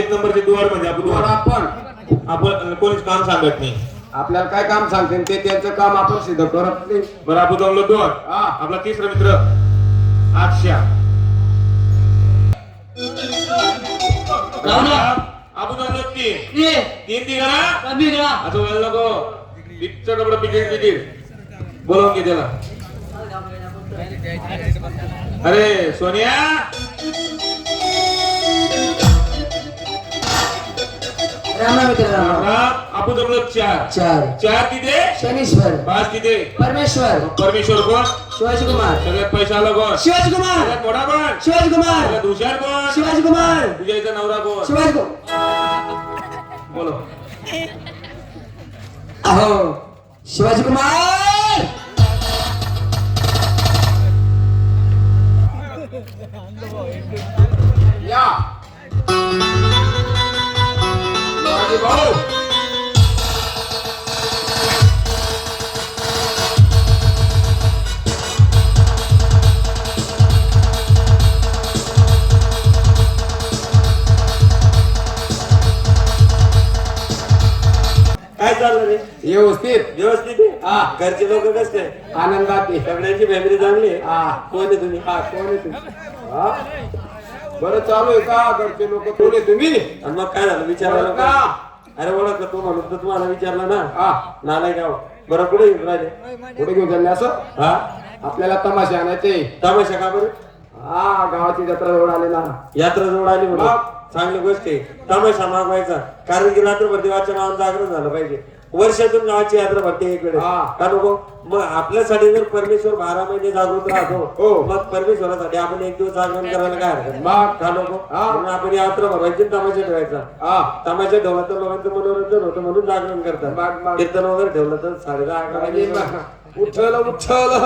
एक नंबरचे दुवार म्हणजे आपण वर दुवार आपण. आपण कोणीच काम सांगत नाही. आपल्याला काय काम सांगते? ते त्यांचं काम आपण सिद्ध करत नाही. बरं आपण जमलो दोन हा. आपला तिसरा मित्र आठशा. आपण जमलो तीन तीन ती करा कमी करा असं व्हायला नको. पिक्चर डबडा पिकेट पिकेट बोलवून घे त्याला. अरे सोनिया. जमलो चार. चार. चार तिथे शनीश्वर. पाच तिथे परमेश्वर. परमेश्वर कोण? शिवाजी कुमार सगळ्यात पैसा आला कोण? शिवाजी कुमार सगळ्यात मोठा कोण? शिवाजी कुमार सगळ्यात हुशार कोण? शिवाजी कुमार तुझ्या नवरा कोण? शिवाजी कुमार बोलो. अहो शिवाजी कुमार माझे भाऊ काय चाललं रे? व्यवस्थित. व्यवस्थित आहे? हा. घरचे लोक कसे काय आनंदात आहे. सगळ्यांची फॅमिली चांगली आहे? हा. कोण आहे तुम्ही? हा कोण आहे तुम्ही? हा? बरं चालू आहे का? घरचे लोक कोण आहे तुम्ही? आणि मग काय झालं? विचारायला ओळख का? अरे ओळख तू म्हणून तर तुम्हाला विचारलं ना. हा. नालाय गाव बरं कुठे येऊन राहिले? कुठे घेऊन चालले असं? हा? आपल्याला तमाशे आणायचे. तमाशा का बरं? हा गावाची जत्रा जवळ आले ना. यात्रा जवळ आली म्हणून? चांगली गोष्ट आहे. तमाशा मागवायचा. कारण की रात्रभर देवाच्या नावानं जागरण झालं पाहिजे. वर्षातून गावाची यात्रा भरते एक वेळेस हा. का नको? मग आपल्यासाठी जर परमेश्वर बारा महिने जागृत राहतो हो. मग परमेश्वरासाठी आपण एक दिवस जागरण करायला काय हरकत. मग. का नको? हा. म्हणून आपण यात्रा भरवायची आणि तमाशा ठेवायचा. हा. तमाशा ठेवला तर लोकांचं मनोरंजन होतं म्हणून जागरण मग- करतात. कीर्तन वगैरे ठेवलं तर साडे दहा अकरा म्हणजे वाजेपर्यंत. उठल उठल.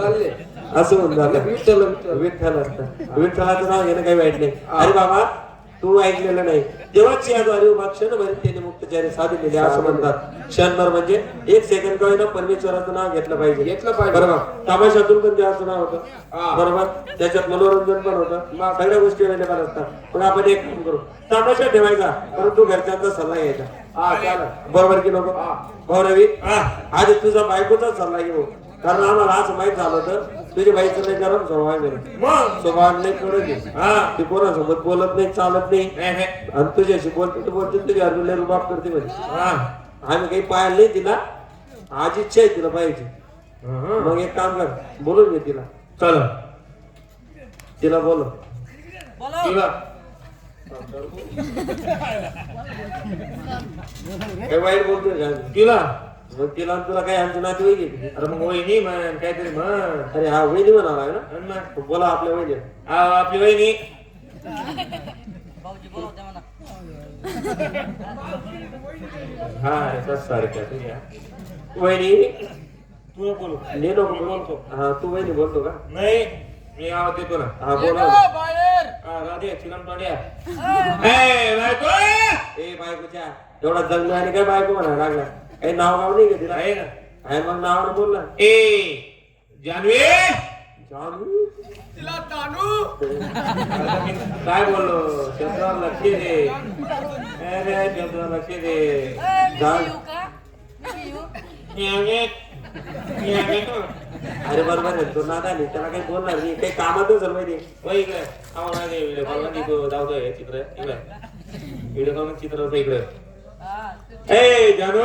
चालले. असं होऊन झालं विठ्ठल विठ्ठल विठ्ठल असतं. विठ्ठलाचं नाव घेणं काही वाईट नाही. अरे बाबा तू ऐकलेलं नाही. देवाची याद्वारे उभा क्षणभर त्याने मुक्तचारी साधलेले असं म्हणतात. क्षणभर म्हणजे एक सेकंड का होईना परमेश्वराचं नाव घेतलं पाहिजे. घेतलं पाहिजे. बरोबर? तमाशातून पण देवाचं नाव होतं. हा. बरोबर? त्याच्यात मनोरंजन पण होतं. सगळ्या गोष्टी अवेलेबल असतात. मग आपण एक काम करू. तमाशा ठेवायचा परंतु घरच्यांचा सल्ला घ्यायचा. हा बरोबर की नको? भाऊ रवी आधी तुझा बायकोचा सल्ला घेऊ. कारण आम्हाला असं माहीत झालं होतं तुझ्या बाईचं नाही गरम स्वभाव आहे. मग? स्वभाव नाही. हा. ती कोणासोबत बोलत नाही चालत नाही. आणि तुझ्याशी बोलते तर बोलते तुझ्या लय रुबाब करते म्हणजे हा. आम्ही काही पाहिलं नाही तिला. आज इच्छा आहे तिला पाहिजे. मग एक काम कर बोलून घे तिला. चल. तिला बोल तुला. काही वाईट बोलतोय का? तिला. मग तिला तुला काही आमची आहे का? अरे मग वहिनी म्हण काहीतरी म्हण. अरे हा वहिनी म्हणावं लागेल ना. बोला आपल्या वहिनी. आ, आपली वहिनी. हा तसं सारखं ठीक आहे. वहिनी. तू बोल. ने नको बोलतो. हा तू वहिनी बोलतो का? नाही मी आवाज देतो ना. हा बोला. हा, राधे चिलम तोंड्या ए, बायको! ए बायकोच्या. एवढा जंगल आणि काय बायको म्हणा लागला काही नाव गाव नाही का तिला आहे ना आहे मग नावानं बोल ना ए जानवी जानू काय बोललो शब्दावर लक्ष दे अरे शब्दावर लक्ष दे जान तो. अरे बरोबर आहे तो नादा नाही त्याला काही बोलणार नाही काही कामातच झालं माहिती वय इकडे आम्हाला नाही व्हिडिओ कॉलमध्ये तो धावतोय चित्र इकडे व्हिडिओ कॉल चित्र होतं इकडे ए जानू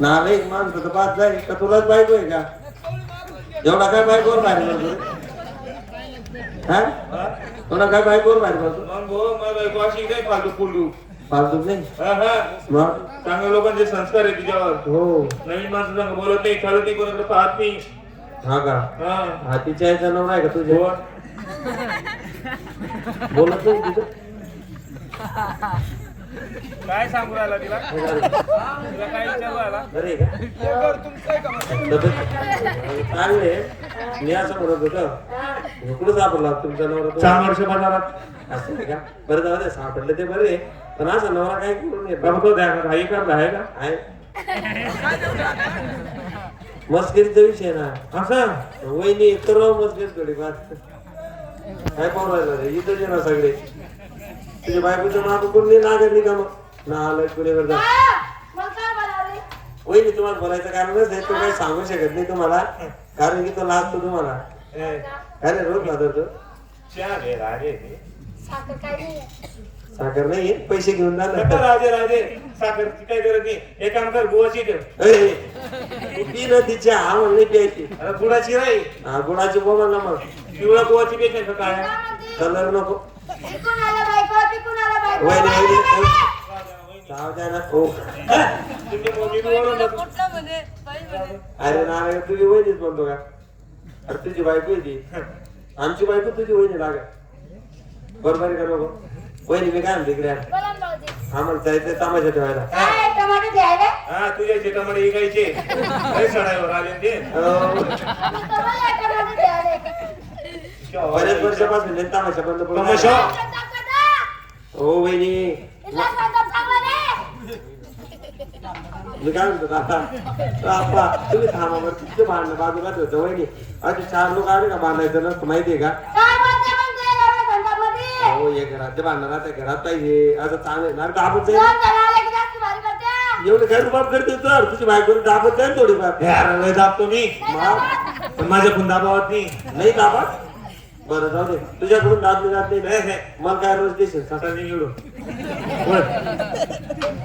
नाला एक माणसं तर पाच जाईल का तुलाच बायको आहे का? एवढा काय बायकोवर बाहेर पडतो? हा? एवढा काय बायकोवर बाहेर पडतो मग भाऊ मला बायको अशी नाही फालतू फुलू. फालतू नाही? हा हा. मग चांगल्या लोकांचे संस्कार आहे तुझ्यावर हो. नवीन माणसं सांग बोलत नाही चालत नाही कोणाकडे पाहत नाही. हा का? हा. हातीच्या याचा नवरा आहे का तुझ्या हो. बोलत नाही तुझं काय सांगू राहिला तिला? तुला काय विचारू राहिला? अरे का? चांगले मी असं म्हणत होतो कुठं सापडला तुमचा नवरा? चार वर्ष बाजारात असं आहे का? बरं जाऊ दे सापडले ते बरे पण असं नवरा काय करून येत बाबा तो द्या आहे का? आहे. मस्करीचा विषय ना. असं? वहिनी तर मस्करी थोडी बात काय पाहून राहिलं रे? इथं जे ना सगळे. तुझ्या बायकोचं मागं कोण नाही नागरली का मग ना आलं कुणीवर जा. वहिनी तुम्हाला बोलायचं कारणच तो काही सांगू शकत नाही तुम्हाला. कारण की तो लाजतो तुम्हाला. काय रे रोज लाजतो साखर नाही. पैसे घेऊन जा ना राजे राजे. साखरची काय गरज नाही? एक काम कर गुवाची ठेव. तू ना तिच्या हा म्हणले प्यायची. अरे गुडाची राही हा गुणाची बोमा ना मग. पिवळा गुवाची पेट काय? कलर नको. हो. अरे ना तुझी वहिनीच म्हणतो का? अरे तुझी बायको आहे ती. आमची बायको तुझी वहिनी लाग. बरोबर आहे का नको? वहिनी मी काय म्हणते इकडे. आम्हाला जायचं तामाशा ठेवायला. हा तुझ्या शेतामध्ये इकायचे लय सडायवर आले ते. बऱ्याच वर्षापासून नाही तामाशा बंद तमाशा? हो वहिनी मी काय म्हणतो काका तुम्ही थांबा बरं तिथे भांडणं बाजूला ठेवतो वहिनी असे चार लोक आले का बांधायचं नसतं माहितीये का हो हे घरात ते भांडण राहते घरात पाहिजे असं चांगलं ना दाबत जाईल एवढं काय रुबाब करते तर तुझी बायको दाबत जाईल थोडीफार दाबतो मी मग पण माझ्या नाही नाही दाबत बरं जाऊ दे. तुझ्याकडून दाबली जात नाही. नाही. मग काय रोज देशील आता निघलो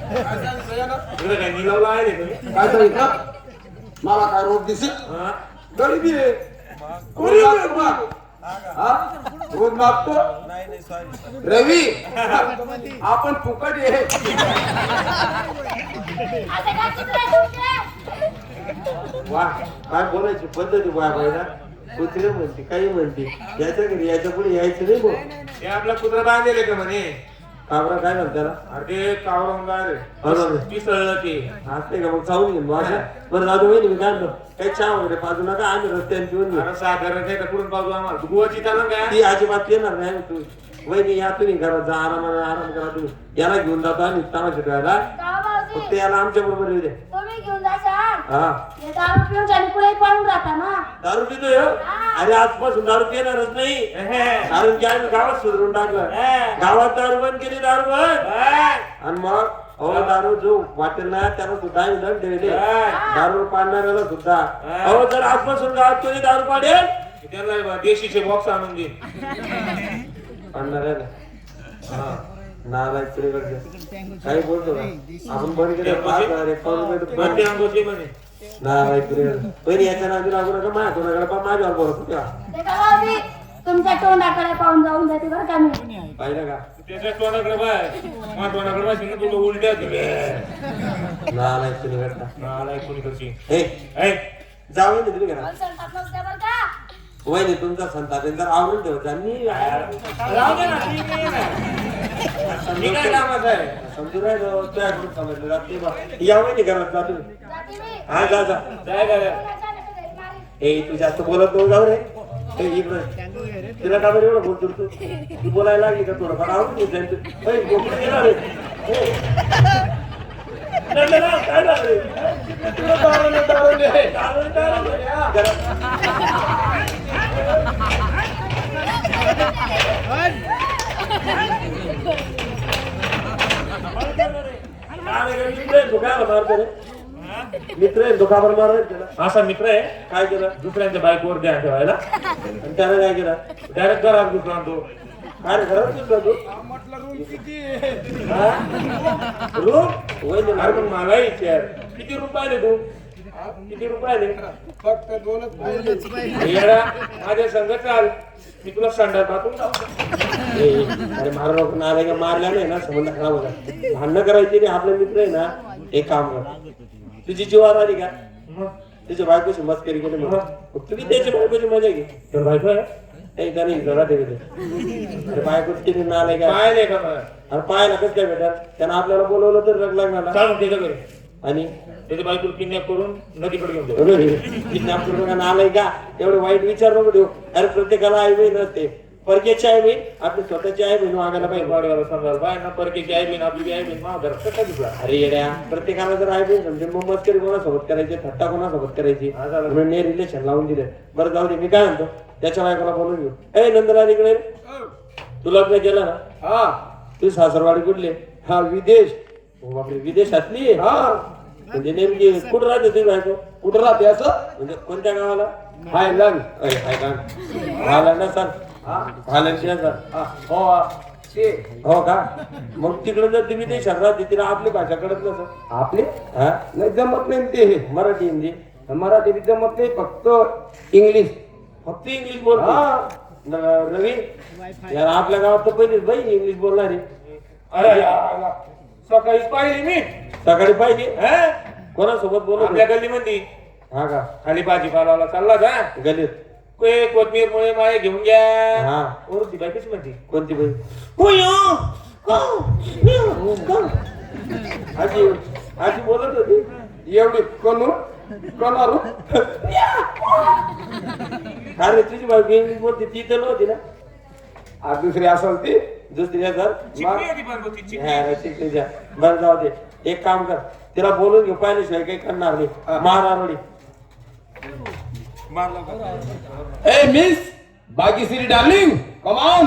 इकडे काय निलावला आहे रे तुम्ही काय सांगितलं मला काय रोग दिसेल? हा? गरीबी आहे कोणी मागतो? मग? हा? रोज मागतो? रवी. आपण फुकट आहे. वा काय बोलायची पद्धती वा बायला कुत्रे म्हणते काही म्हणते. याच्या घरी याच्यापुढे यायचं नाही बघ हे आपला कुत्रा बांधलेले का म्हणे? काबरा काय म्हणते त्याला? अरे ते कावरंगार हो ना. पिसळलं ते. असते का मग? चावून घेऊन भाषा बरं जाऊ दे वहिनी मी काय म्हणतो? काही चहा वगैरे पाजू नका आम्ही रस्त्याने पिऊन घेऊ अरे नाही तर कुठून पाहतो आम्हाला? गुवाची चालून काय? ती अजिबात येणार नाही तू वहिनी या तुम्ही घरात जा आरामाने आराम करा तुम्ही. याला घेऊन जातो आम्ही तामाशा ठेवायला फक्त याला आमच्या बरोबर येऊ दे. तुम्ही घेऊन हा. हे दारू पिऊन आणि पुढे पळून राहता ना. दारू पितोय हो? अरे आजपासून दारू पिणारच नाही. कारण की आम्ही गावात सुधरून टाकलं. गावात दारू बंद केली दारू बंद. आणि मग अहो दारू जो वाटेल ना त्याला सुद्धा आम्ही दंड ठेवले दारू पाडणाऱ्याला सुद्धा. अहो जर आजपासून गावात कोणी दारू पाडेल? देशीचे बॉक्स आणून दे. पाडणाऱ्याला. हा. नालायक तुझ्याकडचे काही बोलतो आपण बंद केलं पाच हजार एकावन्न बंदी अंगोची म्हणे. नालायक तुझ्याकडे पहिली याच्या नादी लागू नका माझ्या कोणाकडे पण माझ्यावर बोलत का भाऊजी तुमच्या तोंडाकडे पाहून जाऊन जाते बरं का मी पाहिलं का? त्याच्या तोंडाकडे बाय माझ्या तोंडाकडे बाय शिंग तुला उलट्या होतील. नालायक तुझ्याकडचा नालायक कोणी करशी हे जाऊ दे तुम्ही वहिनी तुमचा संताप आहे, जर आवरून ठेवता मी राहू दे ना, ठीक आहे ना. मी काय कामाचं आहे समजू राहिलो तुझ्याकडून समजलं जात नाही बा. या वहिनी घरात जा तुम्ही जाते मी हा जा जा काय काय कोणाच्या नाही घरी मारी. ए तू जास्त बोलत नको जाऊ रे ए, इकडं तिला का बरं एवढं बोलतो तू तू बोलायला लागली का थोडं फार आवडून घेत जाईल तू ए, बोकडं गेला रे ए. नाही, नाही, नाही, काय झालं रे? तुला दारूने, दारूने, दारूने, दारूने. घरात- काय रे, मित्र आहे, धोकायला मारतो रे. मित्र आहे धोकावर मारत त्याला असा मित्र आहे काय केलं? दुसऱ्यांच्या बायकोवर द्या ठेवायला. आणि त्याने काय केलं? डायरेक्ट घरात घुसून तो अरे घरात घेऊन जातो रूम? होईल रूम वहिनी अरे पण मला विचार किती रुपयाले तू? किती रुपयाले? फक्त दोनच येडा माझ्या संघ चाल. मी तुला लावतो. ए, अरे मारू नको. ना आले का मारल्या नाही ना संबंध खराब होता भांडणं करायची नाही आपले मित्र आहे ना एक काम कर. तुझी जीवावर आली का? तुझ्या बायकोची मस्करी केली मग मग तुम्ही त्याच्या बायकोची मजा घे. तर बायको आहे? नाही का नाही जरा ते अरे बायकोच किती ना आले का? पाहिले का अरे पाहायला कसं काय भेटाल त्यानं आपल्याला बोलवलं तर रग लागणार त्याच्या घरी आणि त्याच्या बायकोला किडनॅप करून नदीकडे घेऊन जाऊ किडनॅप करू नका नालाय का? एवढे वाईट विचार नको देऊ. अरे प्रत्येकाला आई बहीण असते. परकेची आई बहीण आपली स्वतःची आई बहीण वागायला पाहिजे. वाडगावला समजायला बाय ना परकेची आई बहीण आपली आई बहीण मा घरात कसा दिसला अरे येड्या प्रत्येकाला जर आई बहीण समजेल मग मस्करी कोणासोबत करायची थट्टा कोणासोबत करायची? हा, ने रिलेशन लावून दिले. बरं जाऊ दे मी काय म्हणतो? त्याच्या बायकोला बोलून घेऊ. ए नंदला इकडे रे. तू लग्न केलं ना? हा. तू सासरवाडी कुठले हा विदेश. हो बापरे विदेशातली आहे? हा. म्हणजे नेमकी कुठं राहते तुझी बायको कुठं राहते असं? म्हणजे कोणत्या गावाला? हायलंड. अरे काय का झालं ना सांग सांग हा, हो हा. ते. हो का? मग तिकडे जर तुम्ही ते शहरात तिला आपली भाषा कळत नसं आपले? हा? नाही जमत नाही ते. हे मराठी हिंदी? मराठी जमत नाही फक्त इंग्लिश. फक्त इंग्लिश बोलतो. हा. रवी? यार आपल्या गावात तर पहिलीच बाई इंग्लिश बोलणारी. अरे यार, सकाळीच पाहिली मी. सकाळी पाहिजे हा? कोणासोबत बोलत आपल्या गल्लीमध्ये. हा का? खाली भाजीपाला चालला का? गलीत कोय कोथमीर मुळे माये घेऊन घ्या. हा. वरून ती बाई? कशी म्हणते कोणती बाई होय आजी आजी बोलत होती? एवढी कनू कनारू अरे तुझी बाई बोलते ती तर नव्हती ना? आज दुसरी असेल ती. दुसरी सर ती. हा, जा. बरं जाऊ दे. एक काम कर. तिला बोलून घेऊ. पाहिल्याशिवाय काही करणार नाही. महारारोडी ए miss Bagishree darling come on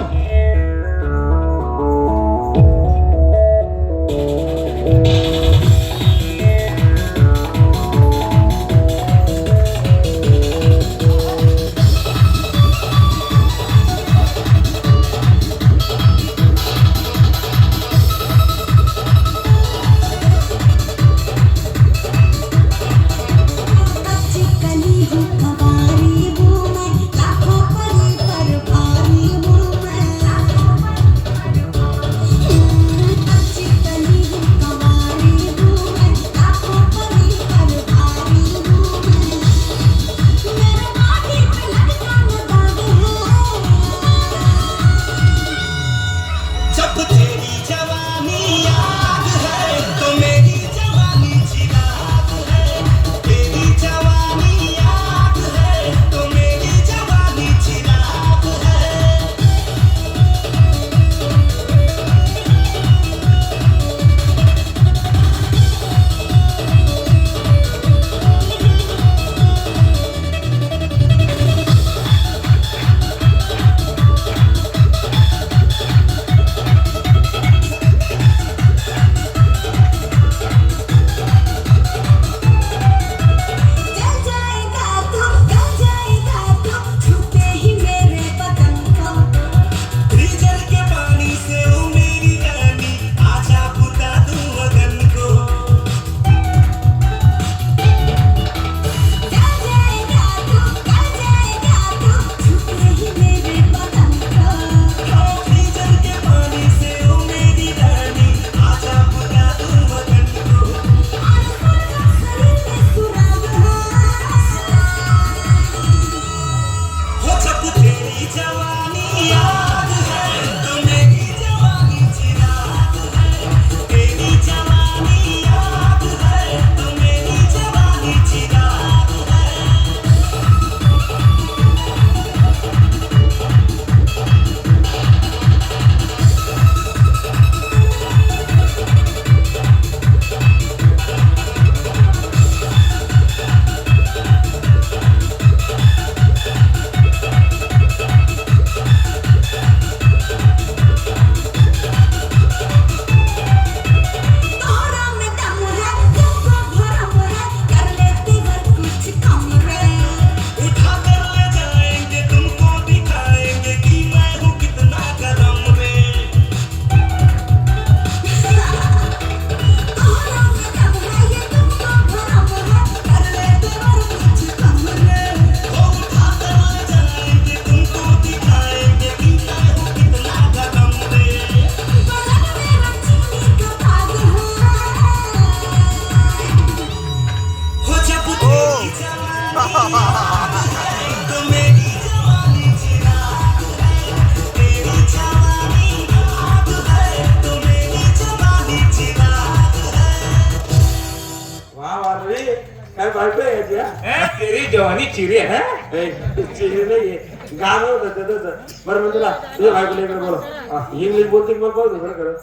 काय बायको आहे याची हा? हे, तेरी जवानी चिरी है? ए, चिरी नाहीये. गाणं होतं ते तसं बरं म्हणजे तुला तुझ्या बायकोला इकडे बोला हा, इंग्लिश बोलते पाहू दे बरं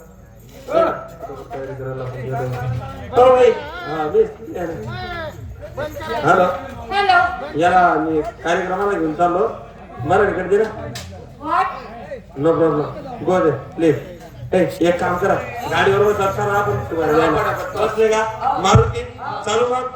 बेस हॅलो. हॅलो. याला मी कार्यक्रमाला घेऊन चाललो. मराठीकडे दे ना. व्हॉट नो प्रॉब्लेम गो दे प्लीज एक काम करा. गाडीवर बसा आपण का? मारुती चालू मग.